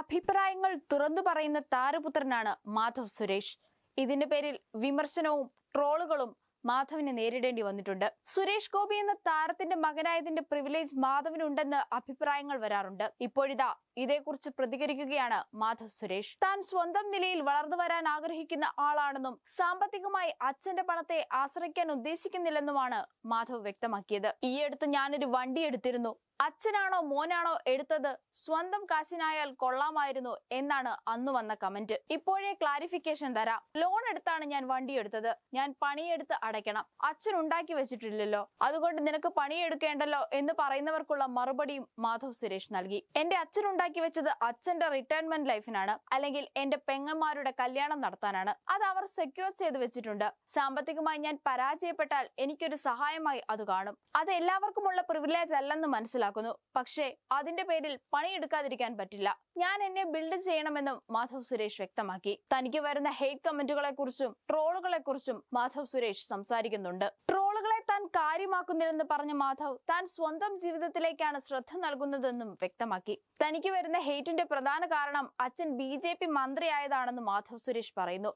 അഭിപ്രായങ്ങൾ തുറന്നു പറയുന്ന താരപുത്രനാണ് മാധവ് സുരേഷ്. ഇതിന്റെ പേരിൽ വിമർശനവും ട്രോളുകളും മാധവിനെ നേരിടേണ്ടി വന്നിട്ടുണ്ട്. സുരേഷ് ഗോപി എന്ന താരത്തിന്റെ മകനായതിന്റെ പ്രിവിലേജ് മാധവിനുണ്ടെന്ന് അഭിപ്രായങ്ങൾ വരാറുണ്ട്. ഇപ്പോഴിതാ ഇതേക്കുറിച്ച് പ്രതികരിക്കുകയാണ് മാധവ് സുരേഷ്. താൻ സ്വന്തം നിലയിൽ വളർന്നു വരാൻ ആഗ്രഹിക്കുന്ന ആളാണെന്നും സാമ്പത്തികമായി അച്ഛന്റെ പണത്തെ ആശ്രയിക്കാൻ ഉദ്ദേശിക്കുന്നില്ലെന്നുമാണ് മാധവ് വ്യക്തമാക്കിയത്. ഈയടുത്ത് ഞാനൊരു വണ്ടി എടുത്തിരുന്നു. അച്ഛനാണോ മോനാണോ എടുത്തത് സ്വന്തം കാശിനായാൽ കൊള്ളാമായിരുന്നു എന്നാണ് അന്ന് വന്ന കമന്റ്. ഇപ്പോഴേ ക്ലാരിഫിക്കേഷൻ തരാം. ലോൺ എടുത്താണ് ഞാൻ വണ്ടി എടുത്തത്. ഞാൻ പണിയെടുത്ത് അടയ്ക്കണം. അച്ഛൻ ഉണ്ടാക്കി വെച്ചിട്ടില്ലല്ലോ. അതുകൊണ്ട് നിനക്ക് പണിയെടുക്കേണ്ടല്ലോ എന്ന് പറയുന്നവർക്കുള്ള മറുപടിയും മാധവ് സുരേഷ് നൽകി. എന്റെ അച്ഛൻ ഉണ്ടാക്കി വെച്ചത് അച്ഛന്റെ റിട്ടയർമെന്റ് ലൈഫിനാണ് അല്ലെങ്കിൽ എന്റെ പെങ്ങന്മാരുടെ കല്യാണം നടത്താനാണ്. അത് അവർ സെക്യൂർ ചെയ്ത് വെച്ചിട്ടുണ്ട്. സാമ്പത്തികമായി ഞാൻ പരാജയപ്പെട്ടാൽ എനിക്കൊരു സഹായമായി അത് കാണും. അത് എല്ലാവർക്കുമുള്ള പ്രിവിലേജ് അല്ലെന്ന് മനസ്സിലാക്കുന്നു. പക്ഷേ അതിന്റെ പേരിൽ പണിയെടുക്കാതിരിക്കാൻ പറ്റില്ല. ഞാൻ എന്നെ ബിൽഡ് ചെയ്യണമെന്നും മാധവ് സുരേഷ് വ്യക്തമാക്കി. തനിക്ക് വരുന്ന ഹെയ്റ്റ് കമന്റുകളെ കുറിച്ചും ട്രോളുകളെ കുറിച്ചും മാധവ് സുരേഷ് സംസാരിക്കുന്നുണ്ട്. ട്രോളുകളെ താൻ കാര്യമാക്കുന്നില്ലെന്ന് പറഞ്ഞ മാധവ് താൻ സ്വന്തം ജീവിതത്തിലേക്കാണ് ശ്രദ്ധ നൽകുന്നതെന്നും വ്യക്തമാക്കി. തനിക്ക് വരുന്ന ഹെയ്റ്റിന്റെ പ്രധാന കാരണം അച്ഛൻ ബി ജെ പി മന്ത്രിയായതാണെന്ന് മാധവ് സുരേഷ് പറയുന്നു.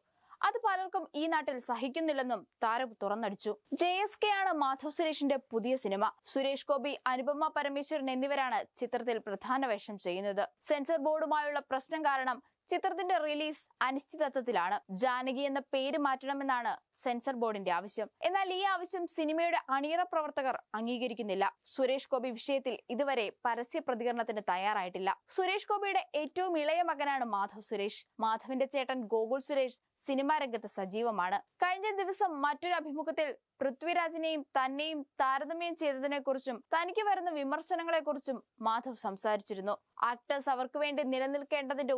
അത് പലർക്കും ഈ നാട്ടിൽ സഹിക്കുന്നില്ലെന്നും താരം തുറന്നടിച്ചു. ജെ എസ് കെ ആണ് മാധവ് സുരേഷിന്റെ പുതിയ സിനിമ. സുരേഷ് ഗോപി അനുപമ പരമേശ്വരൻ എന്നിവരാണ് ചിത്രത്തിൽ പ്രധാന വേഷം ചെയ്യുന്നത്. സെൻസർ ബോർഡുമായുള്ള പ്രശ്നം കാരണം ചിത്രത്തിന്റെ റിലീസ് അനിശ്ചിതത്വത്തിലാണ്. ജാനകി എന്ന പേര് മാറ്റണമെന്നാണ് സെൻസർ ബോർഡിന്റെ ആവശ്യം. എന്നാൽ ഈ ആവശ്യം സിനിമയുടെ അണിയറ പ്രവർത്തകർ അംഗീകരിക്കുന്നില്ല. സുരേഷ് ഗോപി വിഷയത്തിൽ ഇതുവരെ പരസ്യ പ്രതികരണത്തിന് തയ്യാറായിട്ടില്ല. സുരേഷ് ഗോപിയുടെ ഏറ്റവും ഇളയ മകനാണ് മാധവ് സുരേഷ്. മാധവിന്റെ ചേട്ടൻ ഗോകുൽ സുരേഷ് സിനിമാ രംഗത്ത് സജീവമാണ്. കഴിഞ്ഞ ദിവസം മറ്റൊരു അഭിമുഖത്തിൽ പൃഥ്വിരാജിനെയും തന്നെയും താരതമ്യം ചെയ്തതിനെ കുറിച്ചും തനിക്ക് വരുന്ന വിമർശനങ്ങളെ കുറിച്ചും മാധവ് സംസാരിച്ചിരുന്നു. ആക്ടേഴ്സ് അവർക്ക് വേണ്ടി നിലനിൽക്കേണ്ടതിന്റെ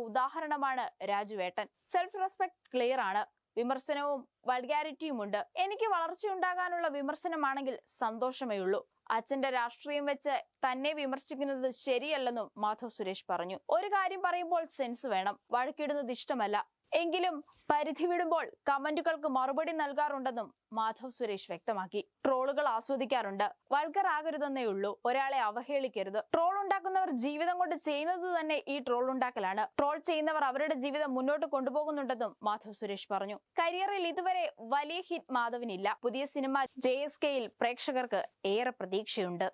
ഉദാഹരണമാണ് രാജുവേട്ടൻ സെൽഫ് റെസ്പെക്ട് ക്ലിയർ ആണ്. വിമർശനവും വൾഗാരിറ്റിയും ഉണ്ട്. എനിക്ക് വളർച്ചയുണ്ടാകാനുള്ള വിമർശനമാണെങ്കിൽ സന്തോഷമേ ഉള്ളൂ. അച്ഛന്റെ രാഷ്ട്രീയം വെച്ച് തന്നെ വിമർശിക്കുന്നത് ശരിയല്ലെന്നും മാധവ് സുരേഷ് പറഞ്ഞു. ഒരു കാര്യം പറയുമ്പോൾ സെൻസ് വേണം. വഴക്കിടുന്നത് ഇഷ്ടമല്ല. എങ്കിലും പരിധി വിടുമ്പോൾ കമന്റുകൾക്ക് മറുപടി നൽകാറുണ്ടെന്നും മാധവ് സുരേഷ് വ്യക്തമാക്കി. ട്രോളുകൾ ആസ്വദിക്കാറുണ്ട്. വൾഗർ ആകരുതെന്നേ ഉള്ളൂ. ഒരാളെ അവഹേളിക്കരുത്. ട്രോൾ ഉണ്ടാക്കുന്നവർ ജീവിതം കൊണ്ട് ചെയ്യുന്നത് തന്നെ ഈ ട്രോൾ ഉണ്ടാക്കലാണ്. ട്രോൾ ചെയ്യുന്നവർ അവരുടെ ജീവിതം മുന്നോട്ട് കൊണ്ടുപോകുന്നുണ്ടെന്നും മാധവ് സുരേഷ് പറഞ്ഞു. കരിയറിൽ ഇതുവരെ വലിയ ഹിറ്റ് മാധവിനില്ല. പുതിയ സിനിമ ജെ എസ് കെയിൽ പ്രേക്ഷകർക്ക് ഏറെ പ്രതീക്ഷയുണ്ട്.